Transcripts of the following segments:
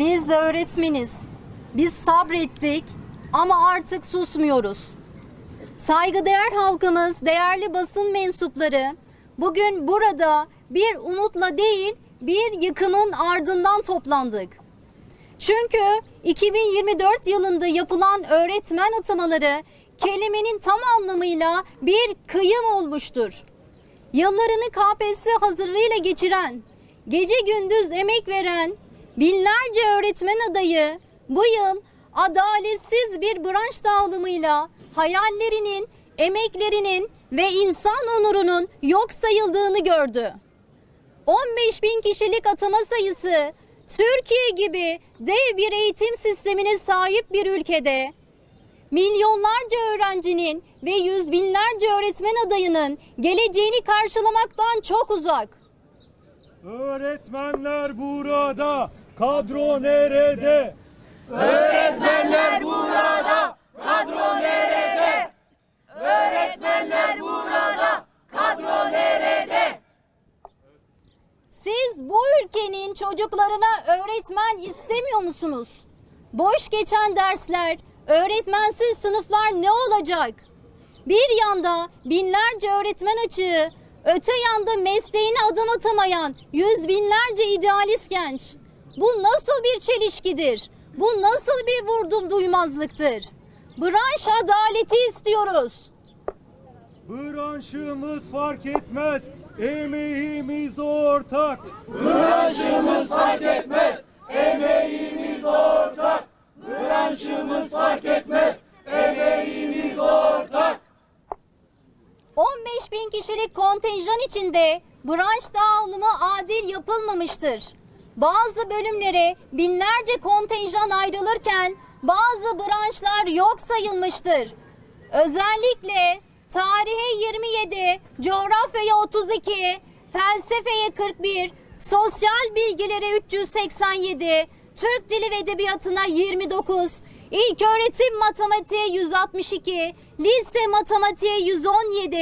Biz öğretmeniz. Biz sabrettik ama artık susmuyoruz. Saygıdeğer halkımız, değerli basın mensupları bugün burada bir umutla değil bir yıkımın ardından toplandık. Çünkü 2024 yılında yapılan öğretmen atamaları kelimenin tam anlamıyla bir kıyım olmuştur. Yıllarını KPSS hazırlığıyla geçiren, gece gündüz emek veren binlerce öğretmen adayı bu yıl adaletsiz bir branş dağılımıyla hayallerinin, emeklerinin ve insan onurunun yok sayıldığını gördü. 15 bin kişilik atama sayısı Türkiye gibi dev bir eğitim sistemine sahip bir ülkede milyonlarca öğrencinin ve yüz binlerce öğretmen adayının geleceğini karşılamaktan çok uzak. Öğretmenler burada, kadro nerede? Öğretmenler burada, kadro nerede? Öğretmenler burada, kadro nerede? Siz bu ülkenin çocuklarına öğretmen istemiyor musunuz? Boş geçen dersler, öğretmensiz sınıflar ne olacak? Bir yanda binlerce öğretmen açığı, öte yanda mesleğine adım atamayan yüz binlerce idealist genç. Bu nasıl bir çelişkidir? Bu nasıl bir vurdum duymazlıktır? Branş adaleti istiyoruz. Branşımız fark etmez, emeğimiz ortak. Branşımız fark etmez, emeğimiz ortak. Branşımız fark etmez, emeğimiz ortak. 15 bin kişilik kontenjan içinde branş dağılımı adil yapılmamıştır. Bazı bölümlere binlerce kontenjan ayrılırken bazı branşlar yok sayılmıştır. Özellikle tarihe 27, coğrafyaya 32, felsefeye 41, sosyal bilgilere 387, Türk dili ve edebiyatına 29, İlk öğretim matematiğe 162, lise matematiğe 117,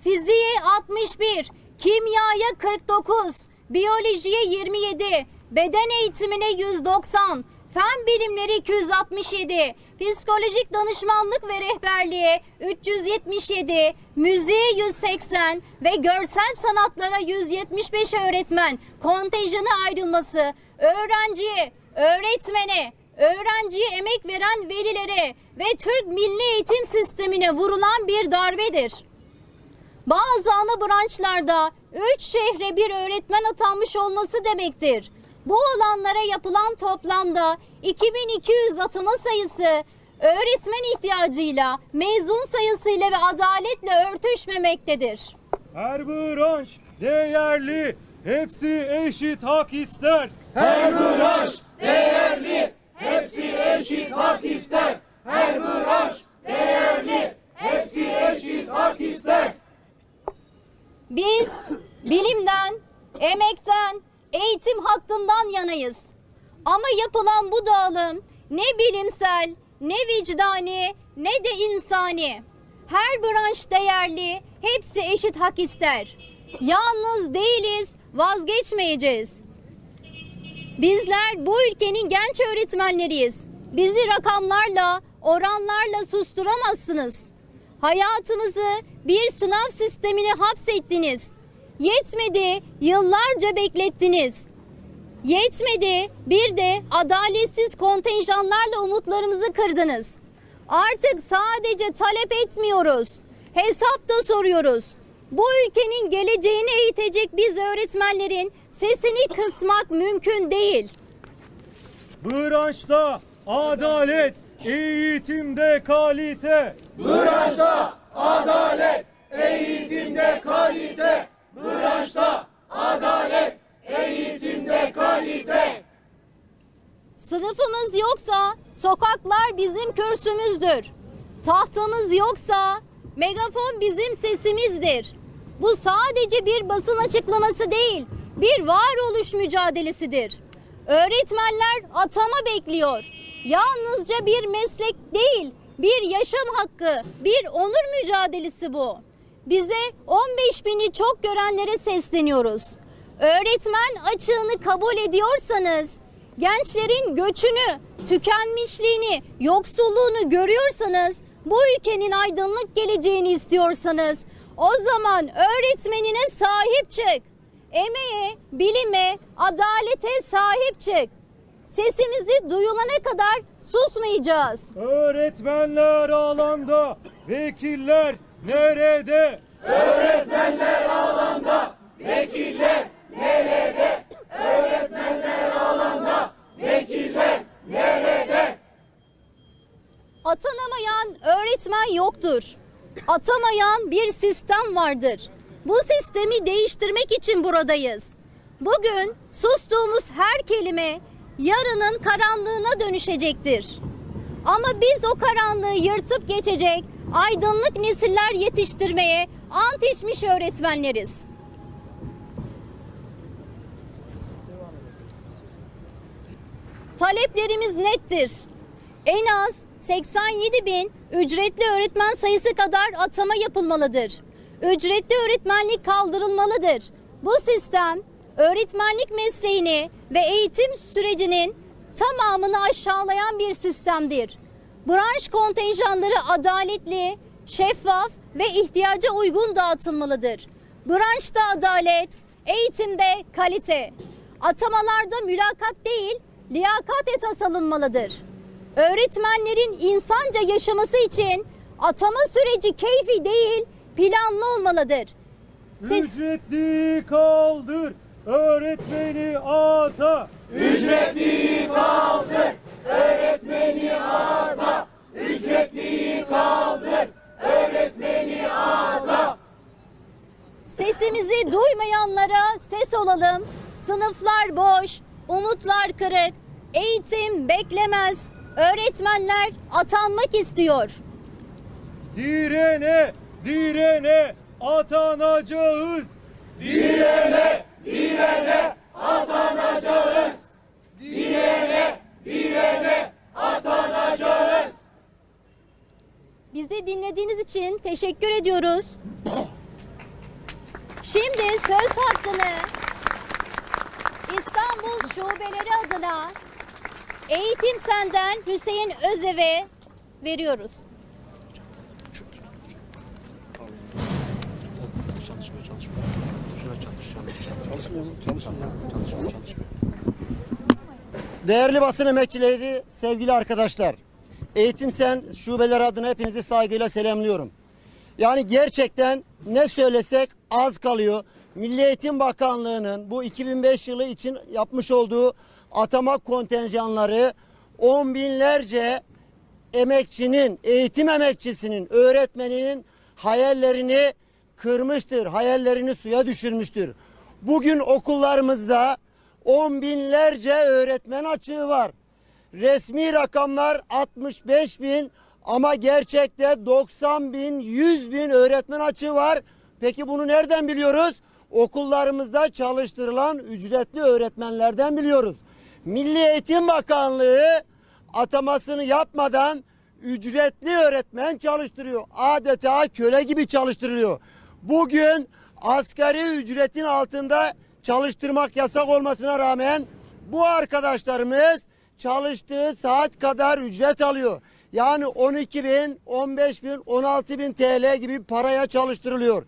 fiziğe 61, kimyaya 49, biyolojiye 27, beden eğitimine 190, fen bilimleri 267, psikolojik danışmanlık ve rehberliğe 377, müziğe 180 ve görsel sanatlara 175 öğretmen kontenjanı ayrılması öğrenciye, öğretmene, öğrenciye emek veren velilere ve Türk Milli Eğitim Sistemi'ne vurulan bir darbedir. Bazı ana branşlarda 3 şehre bir öğretmen atanmış olması demektir. Bu alanlara yapılan toplamda 2200 atama sayısı öğretmen ihtiyacıyla, mezun sayısıyla ve adaletle örtüşmemektedir. Her branş değerli, hepsi eşit hak ister. Her branş değerli, hepsi eşit hak ister. Her branş değerli, hepsi eşit hak ister. Biz bilimden, emekten, eğitim hakkından yanayız. Ama yapılan bu dağılım ne bilimsel, ne vicdani, ne de insani. Her branş değerli, hepsi eşit hak ister. Yalnız değiliz, vazgeçmeyeceğiz. Bizler bu ülkenin genç öğretmenleriyiz. Bizi rakamlarla, oranlarla susturamazsınız. Hayatımızı bir sınav sistemine hapsettiniz. Yetmedi, yıllarca beklettiniz. Yetmedi, bir de adaletsiz kontenjanlarla umutlarımızı kırdınız. Artık sadece talep etmiyoruz. Hesap da soruyoruz. Bu ülkenin geleceğini eğitecek biz öğretmenlerin sesini kısmak mümkün değil. Branşta adalet, eğitimde kalite. Branşta adalet, eğitimde kalite. Branşta adalet, eğitimde kalite. Sınıfımız yoksa sokaklar bizim kürsümüzdür. Tahtamız yoksa megafon bizim sesimizdir. Bu sadece bir basın açıklaması değil, bir varoluş mücadelesidir. Öğretmenler atama bekliyor. Yalnızca bir meslek değil, bir yaşam hakkı, bir onur mücadelesi bu. Bize 15 bini çok görenlere sesleniyoruz. Öğretmen açığını kabul ediyorsanız gençlerin göçünü, tükenmişliğini, yoksulluğunu görüyorsanız, bu ülkenin aydınlık geleceğini istiyorsanız, o zaman öğretmenine sahip çık. Emeğe, bilime, adalete sahip çık. Sesimizi duyulana kadar susmayacağız. Öğretmenler alanda, vekiller nerede? Atanamayan öğretmen yoktur. Atamayan bir sistem vardır. Bu sistemi değiştirmek için buradayız. Bugün sustuğumuz her kelime yarının karanlığına dönüşecektir. Ama biz o karanlığı yırtıp geçecek aydınlık nesiller yetiştirmeye ant içmiş öğretmenleriz. Taleplerimiz nettir. En az 87 bin ücretli öğretmen sayısı kadar atama yapılmalıdır. Ücretli öğretmenlik kaldırılmalıdır. Bu sistem öğretmenlik mesleğini ve eğitim sürecinin tamamını aşağılayan bir sistemdir. Branş kontenjanları adaletli, şeffaf ve ihtiyaca uygun dağıtılmalıdır. Branşta adalet, eğitimde kalite. Atamalarda mülakat değil, liyakat esas alınmalıdır. Öğretmenlerin insanca yaşaması için atama süreci keyfi değil, planlı olmalıdır. Siz- Ücretli kaldır, öğretmeni ata. Ücretliyi kaldır, öğretmeni ata. Ücretliyi kaldır, öğretmeni ata. Sesimizi ses olalım. Sınıflar boş, umutlar kırık. Eğitim beklemez. Öğretmenler atanmak istiyor. Direne, direne atanacağız. Direne, direne atanacağız. Direne, direne atanacağız. Bizi dinlediğiniz için teşekkür ediyoruz. Şimdi söz hakkını Şubeleri adına Eğitim Senden Hüseyin Özev'e veriyoruz. Değerli basın emekçileri, sevgili arkadaşlar. Eğitim Sen şubeler adına hepinizi saygıyla selamlıyorum. Yani gerçekten ne söylesek az kalıyor. Milli Eğitim Bakanlığı'nın bu 2005 yılı için yapmış olduğu atama kontenjanları on binlerce emekçinin, eğitim emekçisinin, öğretmeninin hayallerini kırmıştır. Hayallerini suya düşürmüştür. Bugün okullarımızda on binlerce öğretmen açığı var. Resmi rakamlar 65 bin ama gerçekte 90 bin, 100 bin öğretmen açığı var. Peki bunu nereden biliyoruz? Okullarımızda çalıştırılan ücretli öğretmenlerden biliyoruz. Milli Eğitim Bakanlığı atamasını yapmadan ücretli öğretmen çalıştırıyor. Adeta köle gibi çalıştırılıyor. Bugün asgari ücretin altında çalıştırmak yasak olmasına rağmen bu arkadaşlarımız çalıştığı saat kadar ücret alıyor. Yani 12 bin, 15 bin, 16 bin TL gibi paraya çalıştırılıyor.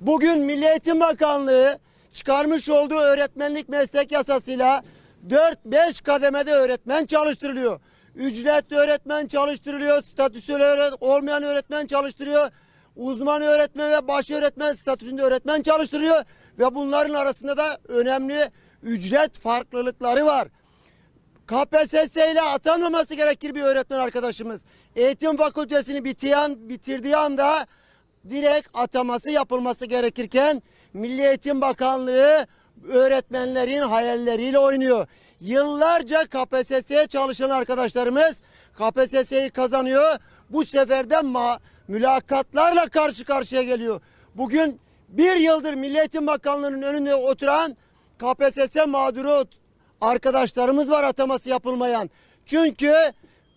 Bugün Milli Eğitim Bakanlığı çıkarmış olduğu öğretmenlik meslek yasasıyla 4-5 kademede öğretmen çalıştırılıyor. Ücretli öğretmen çalıştırılıyor, statüsü öğret- olmayan öğretmen çalıştırıyor. Uzman öğretmen ve baş öğretmen statüsünde öğretmen çalıştırıyor ve bunların arasında da önemli ücret farklılıkları var. KPSS ile atanmaması gerekir bir öğretmen arkadaşımız. Eğitim fakültesini bitiren, bitirdiği anda direkt ataması yapılması gerekirken Milli Eğitim Bakanlığı öğretmenlerin hayalleriyle oynuyor. Yıllarca KPSS'ye çalışan arkadaşlarımız KPSS'yi kazanıyor. Bu sefer de ma- mülakatlarla karşı karşıya geliyor. Bugün bir yıldır Milli Eğitim Bakanlığı'nın önünde oturan KPSS mağduru arkadaşlarımız var ataması yapılmayan. Çünkü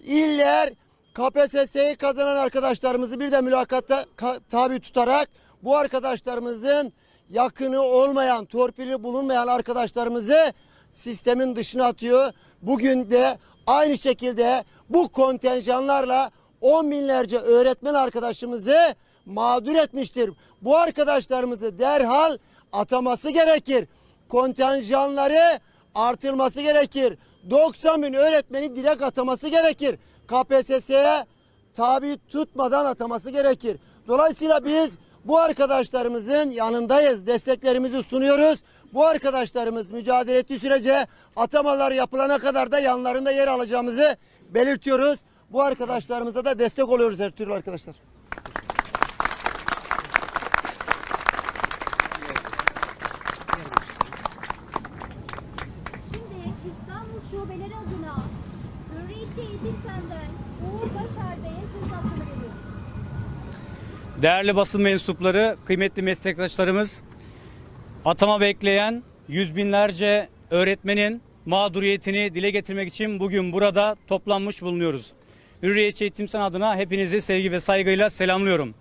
iller KPSS'yi kazanan arkadaşlarımızı bir de mülakata ka- tabi tutarak bu arkadaşlarımızın yakını olmayan, torpili bulunmayan arkadaşlarımızı sistemin dışına atıyor. Bugün de aynı şekilde bu kontenjanlarla on binlerce öğretmen arkadaşımızı mağdur etmiştir. Bu arkadaşlarımızı derhal ataması gerekir. Kontenjanları artırılması gerekir. 90 bin öğretmeni direkt ataması gerekir. KPSS'ye tabi tutmadan ataması gerekir. Dolayısıyla biz bu arkadaşlarımızın yanındayız. Desteklerimizi sunuyoruz. Bu arkadaşlarımız mücadele ettiği sürece atamalar yapılana kadar da yanlarında yer alacağımızı belirtiyoruz. Bu arkadaşlarımıza da destek oluyoruz her türlü arkadaşlar. Şimdi İstanbul şubeleri adına Değerli basın mensupları, kıymetli meslektaşlarımız, atama bekleyen yüz binlerce öğretmenin mağduriyetini dile getirmek için bugün burada toplanmış bulunuyoruz. Hürriyetçi Eğitim Sen adına hepinizi sevgi ve saygıyla selamlıyorum.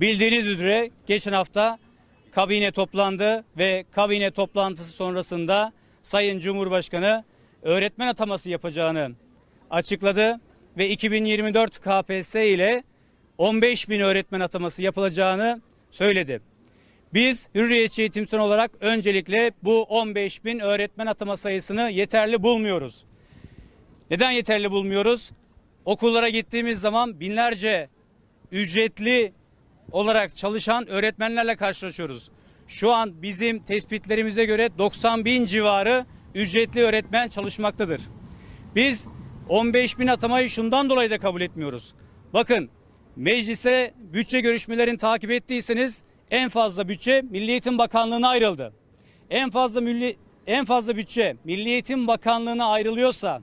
Bildiğiniz üzere geçen hafta kabine toplandı ve kabine toplantısı sonrasında Sayın Cumhurbaşkanı öğretmen ataması yapacağını açıkladı ve 2024 KPSS ile 15 bin öğretmen ataması yapılacağını söyledi. Biz Hürriyetçi Eğitim Sen olarak öncelikle bu 15 bin öğretmen atama sayısını yeterli bulmuyoruz. Neden yeterli bulmuyoruz? Okullara gittiğimiz zaman binlerce ücretli olarak çalışan öğretmenlerle karşılaşıyoruz. Şu an bizim tespitlerimize göre 90 bin civarı ücretli öğretmen çalışmaktadır. Biz 15 bin atamayı şundan dolayı da kabul etmiyoruz. Bakın meclise bütçe görüşmelerini takip ettiyseniz en fazla bütçe Milli Eğitim Bakanlığı'na ayrıldı. En fazla milli en fazla bütçe Milli Eğitim Bakanlığı'na ayrılıyorsa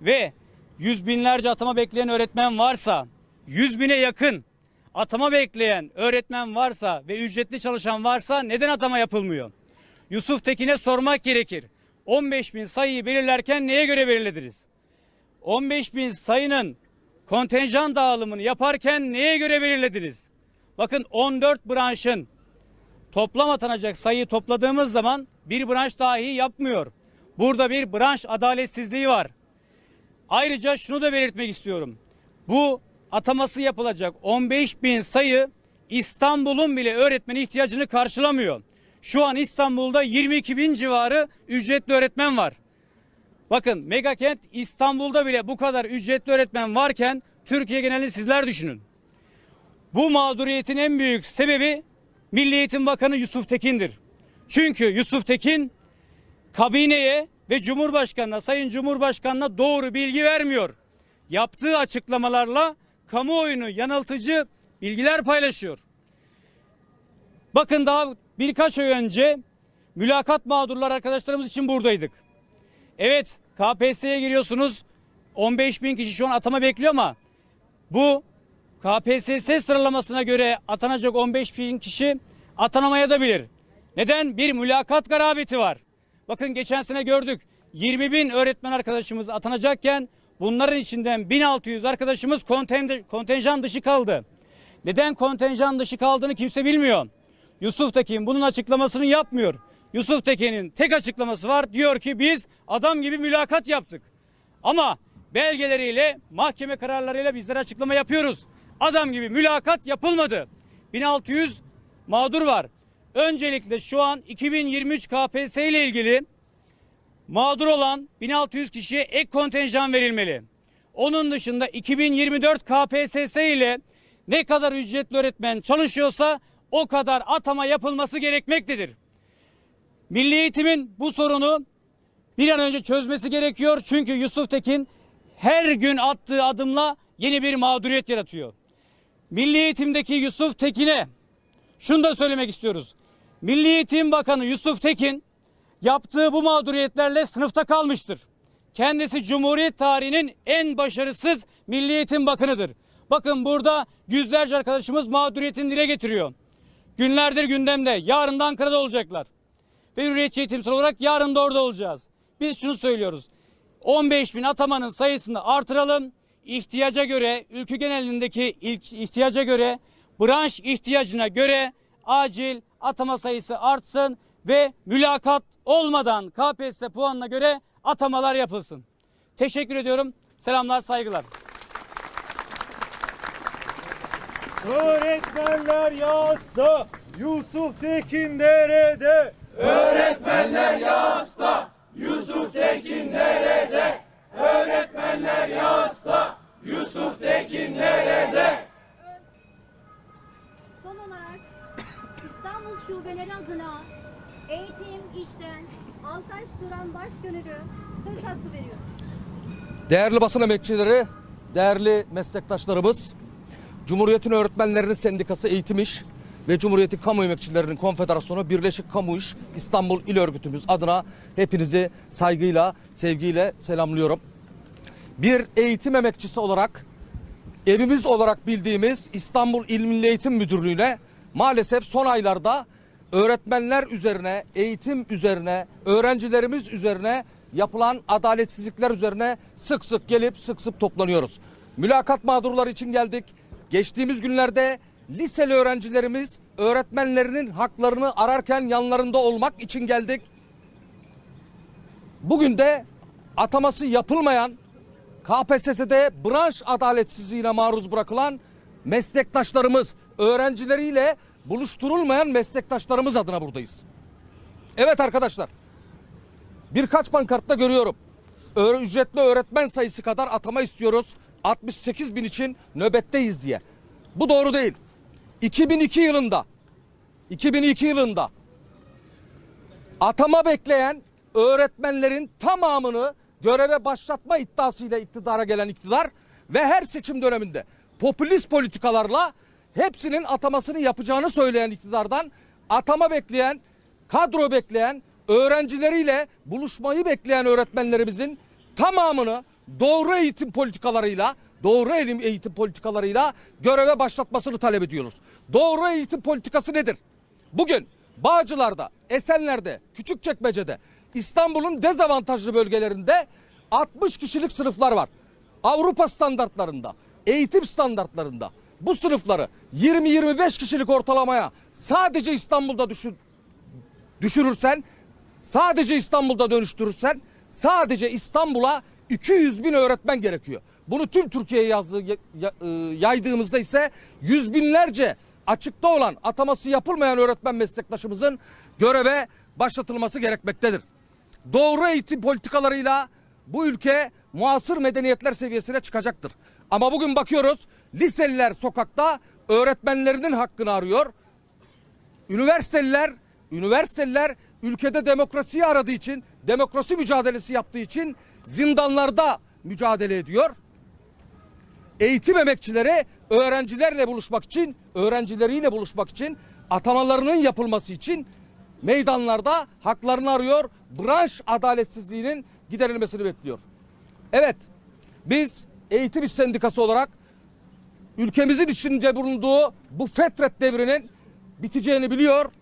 ve yüz binlerce atama bekleyen öğretmen varsa, yüz bine yakın atama bekleyen öğretmen varsa ve ücretli çalışan varsa neden atama yapılmıyor? Yusuf Tekin'e sormak gerekir. 15 bin sayıyı belirlerken neye göre belirlediniz? 15 bin sayının kontenjan dağılımını yaparken neye göre belirlediniz? Bakın 14 branşın toplam atanacak sayıyı topladığımız zaman bir branş dahi yapmıyor. Burada bir branş adaletsizliği var. Ayrıca şunu da belirtmek istiyorum. Bu ataması yapılacak 15 bin sayı İstanbul'un bile öğretmen ihtiyacını karşılamıyor. Şu an İstanbul'da 22 bin civarı ücretli öğretmen var. Bakın megakent İstanbul'da bile bu kadar ücretli öğretmen varken Türkiye genelini sizler düşünün. Bu mağduriyetin en büyük sebebi Milli Eğitim Bakanı Yusuf Tekin'dir. Çünkü Yusuf Tekin kabineye ve Cumhurbaşkanına, Sayın Cumhurbaşkanına doğru bilgi vermiyor. Yaptığı açıklamalarla kamuoyunu yanıltıcı bilgiler paylaşıyor. Bakın daha birkaç ay önce mülakat mağdurlar arkadaşlarımız için buradaydık. Evet KPSS'ye giriyorsunuz 15 bin kişi şu an atama bekliyor ama bu KPSS sıralamasına göre atanacak 15 bin kişi atanamaya da bilir. Neden? Bir mülakat garabeti var. Bakın geçen sene gördük 20 bin öğretmen arkadaşımız atanacakken bunların içinden 1600 arkadaşımız konten- kontenjan dışı kaldı. Neden kontenjan dışı kaldığını kimse bilmiyor. Yusuf Tekin bunun açıklamasını yapmıyor. Yusuf Tekin'in tek açıklaması var. Diyor ki biz adam gibi mülakat yaptık. Ama belgeleriyle, mahkeme kararlarıyla bizlere açıklama yapıyoruz. Adam gibi mülakat yapılmadı. 1600 mağdur var. Öncelikle şu an 2023 KPSS ile ilgili mağdur olan 1600 kişiye ek kontenjan verilmeli. Onun dışında 2024 KPSS ile ne kadar ücretli öğretmen çalışıyorsa o kadar atama yapılması gerekmektedir. Milli Eğitim'in bu sorunu bir an önce çözmesi gerekiyor. Çünkü Yusuf Tekin her gün attığı adımla yeni bir mağduriyet yaratıyor. Milli Eğitim'deki Yusuf Tekin'e şunu da söylemek istiyoruz. Milli Eğitim Bakanı Yusuf Tekin yaptığı bu mağduriyetlerle sınıfta kalmıştır. Kendisi Cumhuriyet tarihinin en başarısız Milli Eğitim Bakanıdır. Bakın burada yüzlerce arkadaşımız mağduriyetini dile getiriyor. Günlerdir gündemde. Yarın da Ankara'da olacaklar. Ve Hürriyetçi Eğitimsel olarak yarın da orada olacağız. Biz şunu söylüyoruz. 15 bin atamanın sayısını artıralım. İhtiyaca göre, ülke genelindeki ilk ihtiyaca göre, branş ihtiyacına göre acil atama sayısı artsın ve mülakat olmadan KPSS puanına göre atamalar yapılsın. Teşekkür ediyorum. Selamlar, saygılar. Öğretmenler yasta, Yusuf Tekin derede. Öğretmenler ya hasta, Yusuf Tekin nerede? Öğretmenler ya hasta, Yusuf Tekin nerede? Son olarak İstanbul Şubeleri adına Eğitim İşten Altaş Duran Başgönüllü söz hakkı veriyor. Değerli basın emekçileri, değerli meslektaşlarımız, Cumhuriyet'in Öğretmenlerinin Sendikası Eğitim İş ve Cumhuriyet'in Kamu Emekçilerinin Konfederasyonu Birleşik Kamu İş İstanbul İl Örgütümüz adına hepinizi saygıyla, sevgiyle selamlıyorum. Bir eğitim emekçisi olarak evimiz olarak bildiğimiz İstanbul İl Milli Eğitim Müdürlüğü'ne maalesef son aylarda öğretmenler üzerine, eğitim üzerine, öğrencilerimiz üzerine yapılan adaletsizlikler üzerine sık sık gelip sık sık toplanıyoruz. Mülakat mağdurları için geldik. Geçtiğimiz günlerde liseli öğrencilerimiz öğretmenlerinin haklarını ararken yanlarında olmak için geldik. Bugün de ataması yapılmayan KPSS'de branş adaletsizliğine maruz bırakılan meslektaşlarımız, öğrencileriyle buluşturulmayan meslektaşlarımız adına buradayız. Evet arkadaşlar, birkaç pankartta görüyorum. Ücretli öğretmen sayısı kadar atama istiyoruz. 68 bin için nöbetteyiz diye. Bu doğru değil. 2002 yılında 2002 yılında atama bekleyen öğretmenlerin tamamını göreve başlatma iddiasıyla iktidara gelen iktidar ve her seçim döneminde popülist politikalarla hepsinin atamasını yapacağını söyleyen iktidardan atama bekleyen, kadro bekleyen, öğrencileriyle buluşmayı bekleyen öğretmenlerimizin tamamını doğru eğitim politikalarıyla doğru eğitim, politikalarıyla göreve başlatmasını talep ediyoruz. Doğru eğitim politikası nedir? Bugün Bağcılar'da, Esenler'de, Küçükçekmece'de, İstanbul'un dezavantajlı bölgelerinde 60 kişilik sınıflar var. Avrupa standartlarında, eğitim standartlarında bu sınıfları 20-25 kişilik ortalamaya sadece İstanbul'da düşür, düşürürsen, sadece İstanbul'da dönüştürürsen, sadece İstanbul'a 200 bin öğretmen gerekiyor. Bunu tüm Türkiye'ye yazdığı, ya- ya- e, yaydığımızda ise yüz binlerce açıkta olan ataması yapılmayan öğretmen meslektaşımızın göreve başlatılması gerekmektedir. Doğru eğitim politikalarıyla bu ülke muasır medeniyetler seviyesine çıkacaktır. Ama bugün bakıyoruz liseliler sokakta öğretmenlerinin hakkını arıyor. Üniversiteliler, üniversiteliler ülkede demokrasiyi aradığı için, demokrasi mücadelesi yaptığı için zindanlarda mücadele ediyor. Eğitim emekçileri öğrencilerle buluşmak için, öğrencileriyle buluşmak için, atamalarının yapılması için meydanlarda haklarını arıyor. Branş adaletsizliğinin giderilmesini bekliyor. Evet, biz Eğitim İş Sendikası olarak ülkemizin içinde bulunduğu bu fetret devrinin biteceğini biliyor,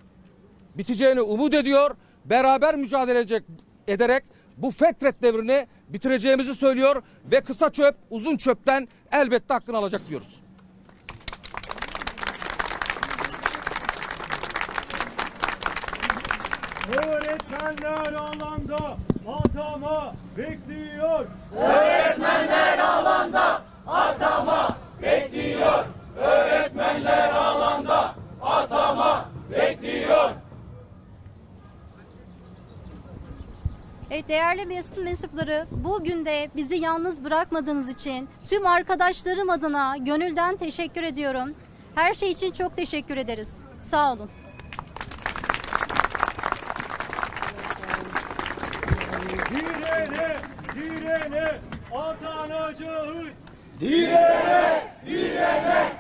biteceğini umut ediyor. Beraber mücadele edecek, ederek bu fetret devrini bitireceğimizi söylüyor ve kısa çöp uzun çöpten elbette hakkını alacak diyoruz. Öğretmenler alanda atama bekliyor. Öğretmenler alanda atama bekliyor. Öğretmenler alanda atama bekliyor. Evet, değerli basın mensupları bugün de bizi yalnız bırakmadığınız için tüm arkadaşlarım adına gönülden teşekkür ediyorum. Her şey için çok teşekkür ederiz. Sağ olun. Direnmek, direnmek.